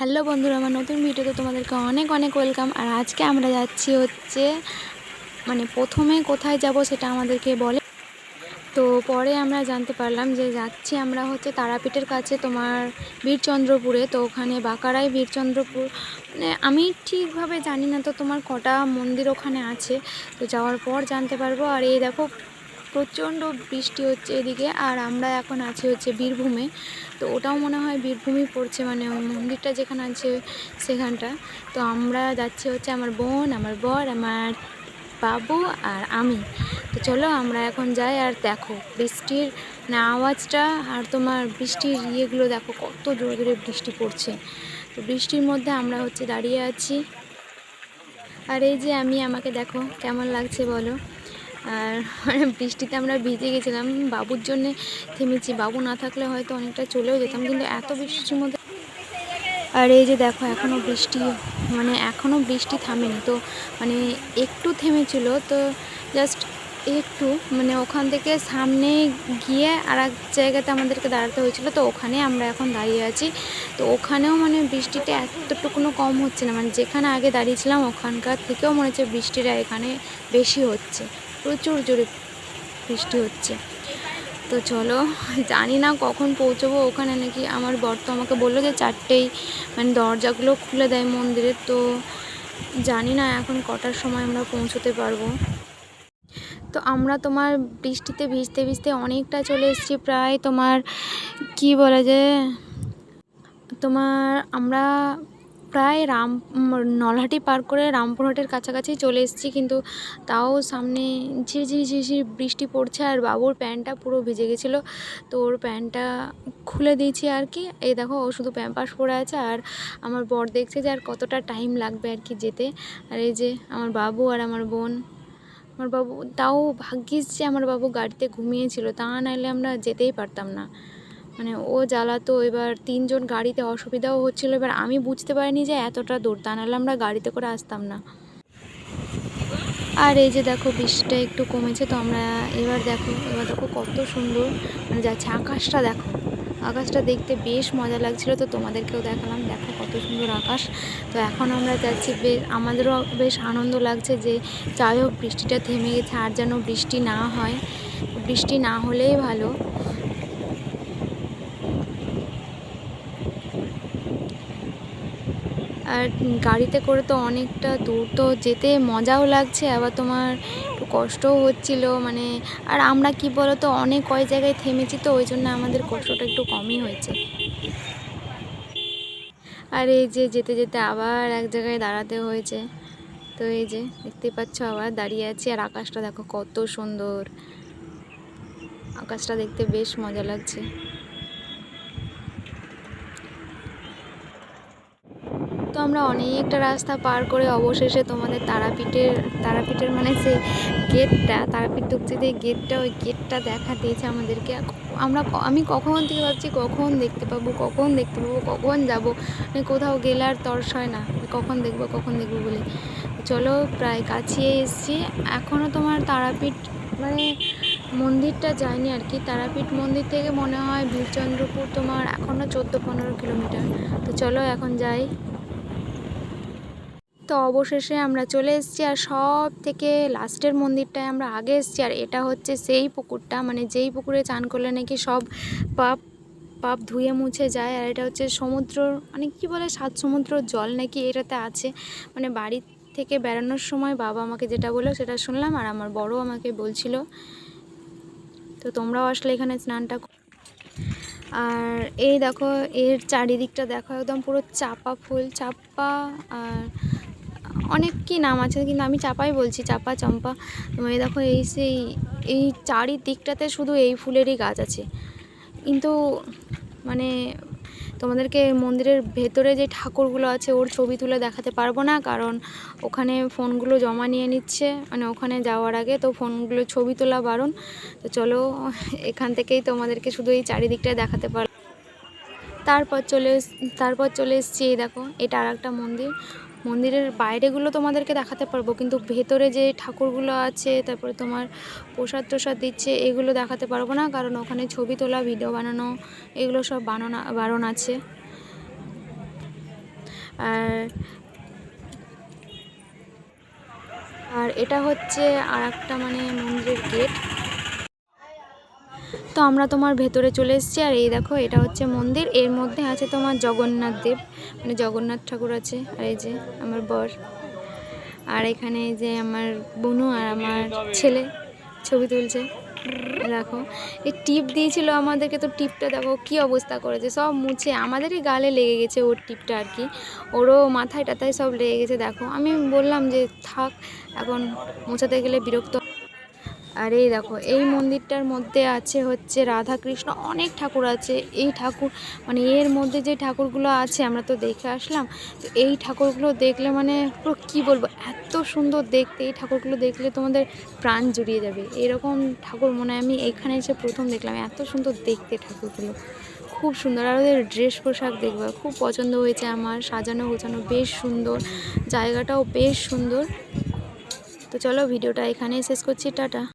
Hello বন্ধুরা, আমার নতুন ভিডিওতে তোমাদেরকে অনেক অনেক ওয়েলকাম। আর আজকে আমরা যাচ্ছি হচ্ছে মানে প্রথমে কোথায় যাব সেটা আমাদেরকে বলে। তো পরে আমরা জানতে পারলাম যে যাচ্ছি আমরা হচ্ছে তারাপীঠের কাছে তোমার বীরচন্দ্রপুরে। তো ওখানে বাঁকারাই বীরচন্দ্রপুর মানে আমি ঠিকভাবে জানি না তো তোমার কটা মন্দির ওখানে আছে। তো যাওয়ার পর জানতে পারব। আর এই দেখো প্রচণ্ড বৃষ্টি হচ্ছে এদিকে, আর আমরা এখন আছি হচ্ছে বীরভূমে। তো ওটাও মনে হয় বীরভূমই পড়ছে মানে ওই মন্দিরটা যেখানে আছে সেখানটা। তো আমরা যাচ্ছি হচ্ছে আমার বোন, আমার বর, আমার বাবু আর আমি। তো চলো আমরা এখন যাই আর দেখো বৃষ্টির না আওয়াজটা আর তোমার বৃষ্টির ইয়েগুলো দেখো কত জোরে জোরে বৃষ্টি পড়ছে। তো বৃষ্টির মধ্যে আমরা হচ্ছে দাঁড়িয়ে আছি। আর এই যে আমি, আমাকে দেখো কেমন লাগছে বলো। আর বৃষ্টিতে আমরা ভিজে গেছিলাম। বাবুর জন্যে থেমেছি। বাবু না থাকলে হয়তো অনেকটা চলেও যেতাম, কিন্তু এত বৃষ্টির মধ্যে আর এই যে দেখো এখনও বৃষ্টি মানে এখনও বৃষ্টি থামেনি। তো মানে একটু থেমেছিল, তো জাস্ট একটু মানে ওখান থেকে সামনে গিয়ে আর এক জায়গাতে আমাদেরকে দাঁড়াতে হয়েছিল। তো ওখানে আমরা এখন দাঁড়িয়ে আছি। তো ওখানেও মানে বৃষ্টিটা এতটুকুনো কম হচ্ছে না। মানে যেখানে আগে দাঁড়িয়েছিলাম, ওখানকার থেকেও মনে হচ্ছে বৃষ্টিটা এখানে বেশি হচ্ছে। প্রচুর জোরে বৃষ্টি হচ্ছে। তো চলো, জানি না কখন পৌঁছবো, ওখানে নাকি আমার বর তো আমাকে বলল যে চারটেই মানে দরজাগুলো খুলে দেয় মন্দিরের তো জানি না এখন কটার সময় আমরা পৌঁছতে পারব। তো আমরা তোমার বৃষ্টিতে ভিজতে ভিজতে অনেকটা চলে এসেছি, প্রায় তোমার, কি বলা যায় তোমার আমরা প্রায় রাম নলহাটি পার করে রামপুরহাটের কাছাকাছি চলে এসেছি, কিন্তু তাও সামনে ঝিরঝির ঝিরঝির বৃষ্টি পড়ছে আর বাবুর প্যান্টটা পুরো ভিজে গেছিল। তো ওর প্যান্টটা খুলে দিয়েছি আর কি। এই দেখো, ও শুধু প্যাম্পাস পরে আছে আর আমার বর দেখছে যে আর কতটা টাইম লাগবে আর কি যেতে। আর এই যে আমার বাবু আর আমার বোন, আমার বাবু, তাও ভাগ্যিস যে আমার বাবু গাড়িতে ঘুমিয়েছিল, তা নাহলে আমরা যেতেই পারতাম না। মানে ও জ্বালাতো, এবার তিনজন গাড়িতে অসুবিধাও হচ্ছিল। এবার আমি বুঝতে পারিনি যে এতটা দূর, তা নাহলে আমরা গাড়িতে করে আসতাম না। আর এই যে দেখো, বৃষ্টিটা একটু কমেছে, তো আমরা এবার দেখো এবার দেখো কত সুন্দর মানে যাচ্ছে আকাশটা দেখো। আকাশটা দেখতে বেশ মজা লাগছিল, তো তোমাদেরকেও দেখালাম, দেখো কত সুন্দর আকাশ। তো এখন আমরা যাচ্ছি বেশ আমাদেরও বেশ আনন্দ লাগছে যে যাই হোক, বৃষ্টিটা থেমে গেছে, আর যেন বৃষ্টি না হয়। বৃষ্টি না হলেই ভালো। আর গাড়িতে করে তো অনেকটা দূর, তো যেতে মজাও লাগছে, আবার তোমার একটু কষ্টও হচ্ছিল মানে আর আমরা কি বলো তো অনেক কয় জায়গায় থেমেছি তো, ওই জন্য আমাদের কষ্টটা একটু কমই হয়েছে। আর এই যে যেতে যেতে আবার এক জায়গায় দাঁড়াতে হয়েছে, তো এই যে দেখতে পাচ্ছ, আবার দাঁড়িয়ে আছি, আর আকাশটা দেখো কত সুন্দর, আকাশটা দেখতে বেশ মজা লাগছে। তো আমরা অনেকটা রাস্তা পার করে অবশেষে তোমাদের তারাপীঠের তারাপীঠের মানে সে গেটটা তারাপীঠ যে গেটটা ওই গেটটা দেখা দিয়েছে আমাদেরকে। আমরা আমি কখন থেকে ভাবছি, কখন দেখতে পাবো, কখন দেখতে পাবো, কখন যাব? মানে কোথাও গেলে আর তর্স হয় না। কখন দেখব কখন দেখব বলে। চলো প্রায় কাছিয়ে এসছি। এখনও তোমার তারাপীঠ মানে মন্দিরটা যায়নি আর কি। তারাপীঠ মন্দির থেকে মনে হয় বীরচন্দ্রপুর তোমার এখনও চোদ্দ পনেরো কিলোমিটার। তো চলো এখন যাই। তো অবশেষে আমরা চলে এসেছি আর সব থেকে লাস্টের মন্দিরটায় আমরা আগে এসেছি। আর এটা হচ্ছে সেই পুকুরটা মানে যেই পুকুরে চান করলে নাকি সব পাপ পাপ ধুয়ে মুছে যায়। আর এটা হচ্ছে সমুদ্র মানে কি বলে, সাত সমুদ্র জল নাকি এটাতে আছে। মানে বাড়ি থেকে বেড়ানোর সময় বাবা আমাকে যেটা বলল সেটা শুনলাম আর আমার বড় আমাকে বলছিল। তো তোমরাও আসলে এখানে স্নানটা আর এই দেখো, এর চারিদিকটা দেখো, একদম পুরো চাপা ফুল, চাপা আর অনেক কি নাম আছে, কিন্তু আমি চাপাই বলছি, চাপা, চম্পা। এই দেখো এই সেই, এই চারিদিকটাতে শুধু এই ফুলেরই গাছ আছে। কিন্তু মানে তোমাদেরকে মন্দিরের ভেতরে যে ঠাকুরগুলো আছে, ওর ছবি তুলে দেখাতে পারব না, কারণ ওখানে ফোনগুলো জমা নিয়ে নিচ্ছে। মানে ওখানে যাওয়ার আগে তো ফোনগুলো ছবি তোলা বারণ। তো চলো, এখান থেকেই তোমাদেরকে শুধু এই চারিদিকটায় দেখাতে পার তারপর চলে তারপর চলে এসছি, এই দেখো, এটা আর একটা মন্দির। মন্দিরের বাইরেগুলো তোমাদেরকে দেখাতে পারব, কিন্তু ভেতরে যে ঠাকুরগুলো আছে, তারপরে তোমার প্রসাদ টসাদ দিচ্ছে, এগুলো দেখাতে পারব না, কারণ ওখানে ছবি তোলা, ভিডিও বানানো, এগুলো সব বানানো, বারণ আছে। আর আর এটা হচ্ছে আর একটা মানে মন্দিরের গেট তো আমরা তোমার ভেতরে চলে এসেছি, আর এই দেখো এটা হচ্ছে মন্দির। এর মধ্যে আছে তোমার জগন্নাথ দেব মানে জগন্নাথ ঠাকুর আছে, আর এই যে আমার বর। আর এখানে যে আমার বোনু আর আমার ছেলে ছবি তুলছে, দেখো। এই টিপ দিয়েছিল আমাদেরকে, তো টিপটা দেখো কি অবস্থা করেছে, সব মুছে, আমাদেরই গালে লেগে গেছে ওর টিপটা আর কি। ওরও মাথায় টাথায় সব লেগে গেছে, দেখো। আমি বললাম যে থাক, এখন মোছাতে গেলে বিরক্ত আর এই দেখো, এই মন্দিরটার মধ্যে আছে হচ্ছে রাধা কৃষ্ণ অনেক ঠাকুর আছে। এই ঠাকুর মানে এর মধ্যে যে ঠাকুরগুলো আছে, আমরা তো দেখে আসলাম। তো এই ঠাকুরগুলো দেখলে মানে পুরো কী বলব, এত সুন্দর দেখতে। এই ঠাকুরগুলো দেখলে তোমাদের প্রাণ জুড়িয়ে যাবে। এরকম ঠাকুর মনে আমি এখানে এসে প্রথম দেখলাম, এত সুন্দর দেখতে ঠাকুরগুলো। খুব সুন্দর। আর ওদের ড্রেস পোশাক দেখবে, খুব পছন্দ হয়েছে আমার। সাজানো গোছানো বেশ সুন্দর। জায়গাটাও বেশ সুন্দর। তো চলো, ভিডিওটা এখানেই শেষ করছি। টাটা।